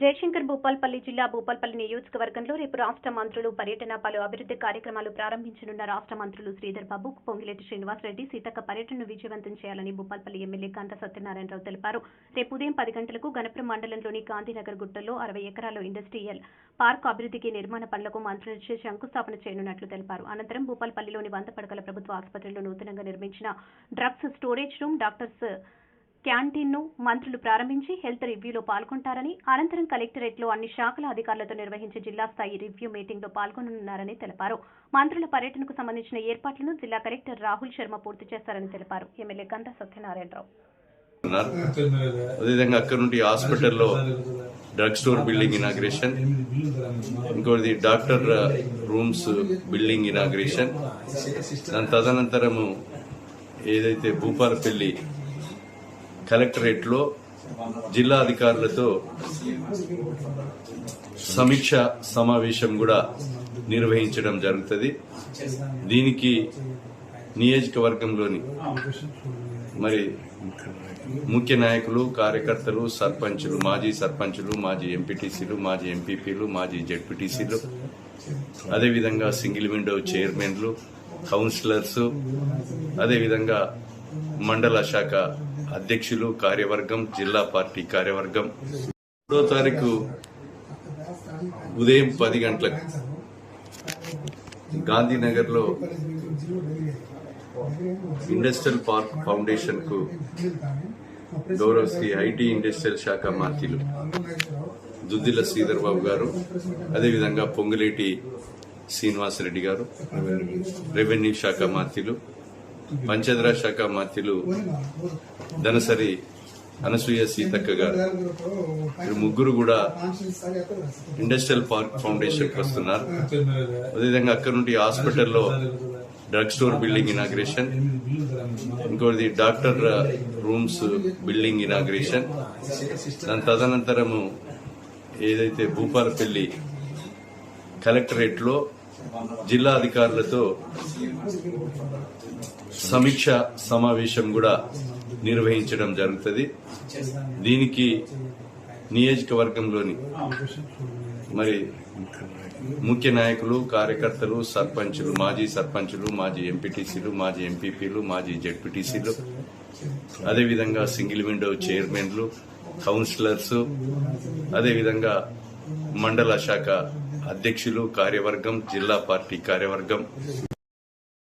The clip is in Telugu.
జయశంకర్ భూపాల్పల్లి జిల్లా భూపాల్పల్లి నియోజకవర్గంలో రేపు రాష్ట్ర మంత్రులు పర్యటన పలు అభివృద్ధి కార్యక్రమాలు ప్రారంభించనున్న రాష్ట్ర మంత్రులు శ్రీధర్ బాబు పొంగిలేటి శ్రీనివాసరెడ్డి సీతక్క పర్యటనను విజయవంతం చేయాలని భూపాల్పల్లి ఎమ్మెల్యే గంట సత్యనారాయణరావు తెలిపారు. రేపు ఉదయం పది గంటలకు గణపురం మండలంలోని గాంధీనగర్ గుట్టలో అరవై ఎకరాల ఇండస్ట్రియల్ పార్క్ అభివృద్ధికి నిర్మాణ పనులకు మంత్రులచే శంకుస్థాపన చేయనున్నట్లు తెలిపారు. అనంతరం భూపాల్పల్లిలోని వంద పడకల ప్రభుత్వ ఆసుపత్రిలో నూతనంగా నిర్మించిన డ్రగ్స్ స్టోరేజ్ రూమ్ డాక్టర్స్ క్యాంటీన్ను మంత్రులు ప్రారంభించి హెల్త్ రివ్యూలో పాల్గొంటారని అనంతరం కలెక్టరేట్లో అన్ని శాఖల అధికారులతో నిర్వహించే జిల్లా స్థాయి రివ్యూ మీటింగ్లో పాల్గొననున్నారని తెలిపారు. మంత్రుల పర్యటనకు సంబంధించిన ఏర్పాట్లను జిల్లా కలెక్టర్ రాహుల్ శర్మ పూర్తి చేస్తారని తెలిపారు. ఎమ్మెల్యే గంట సత్యనారాయణరావు. అదేవిధంగా అక్కడ నుండి హాస్పిటల్లో డ్రగ్ స్టోర్ బిల్డింగ్ ఇనాగ్రేషన్ ఇంకోటి డాక్టర్ రూమ్స్ బిల్డింగ్ ఇనాగ్రేషన్ దాని తదనంతరము ఏదైతే భూపాలపల్లి కలెక్టరేట్లో జిల్లా అధికారులతో సమీక్ష సమావేశం కూడా నిర్వహించడం జరుగుతుంది. దీనికి నియోజకవర్గంలోని మరి ముఖ్య నాయకులు కార్యకర్తలు సర్పంచులు మాజీ సర్పంచులు మాజీ ఎంపీటీసీలు మాజీ ఎంపీపీలు మాజీ జెడ్పీటీసీలు అదేవిధంగా సింగిల్ విండో చైర్మన్లు కౌన్సిలర్స్ అదేవిధంగా మండల శాఖ అధ్యక్షులు కార్యవర్గం జిల్లా పార్టీ కార్యవర్గం. మూడో తారీఖు ఉదయం పది గంటలకు గాంధీనగర్లో ఇండస్ట్రియల్ పార్క్ ఫౌండేషన్కు గౌరవ శ్రీ ఐటీ ఇండస్ట్రియల్ శాఖ మంత్రులు దుద్దిల శ్రీధర్ బాబు గారు అదేవిధంగా పొంగులేటి శ్రీనివాసరెడ్డి గారు రెవెన్యూ శాఖ మంత్రులు పంచదర శాఖ మాత్యులు ధనసరి అనసూయ సీతక్క గారు ముగ్గురు కూడా ఇండస్ట్రియల్ పార్క్ ఫౌండేషన్కి వస్తున్నారు. అదేవిధంగా అక్కడ నుండి హాస్పిటల్లో డ్రగ్ స్టోర్ బిల్డింగ్ ఇనాగ్రేషన్ ఇంకోటి డాక్టర్ రూమ్స్ బిల్డింగ్ ఇనాగ్రేషన్. దాని తదనంతరము ఏదైతే భూపాలపల్లి కలెక్టరేట్లో జిల్లా అధికారులతో సమీక్ష సమావేశం కూడా నిర్వహించడం జరుగుతుంది. దీనికి నియోజకవర్గంలోని మరి ముఖ్య నాయకులు కార్యకర్తలు సర్పంచులు మాజీ సర్పంచులు మాజీ ఎంపీటీసీలు మాజీ ఎంపీపీలు మాజీ జెడ్పీటీసీలు అదేవిధంగా సింగిల్ విండో చైర్మన్లు కౌన్సిలర్స్ అదేవిధంగా మండల శాఖ అధ్యక్షులు కార్యవర్గం జిల్లా పార్టీ కార్యవర్గం.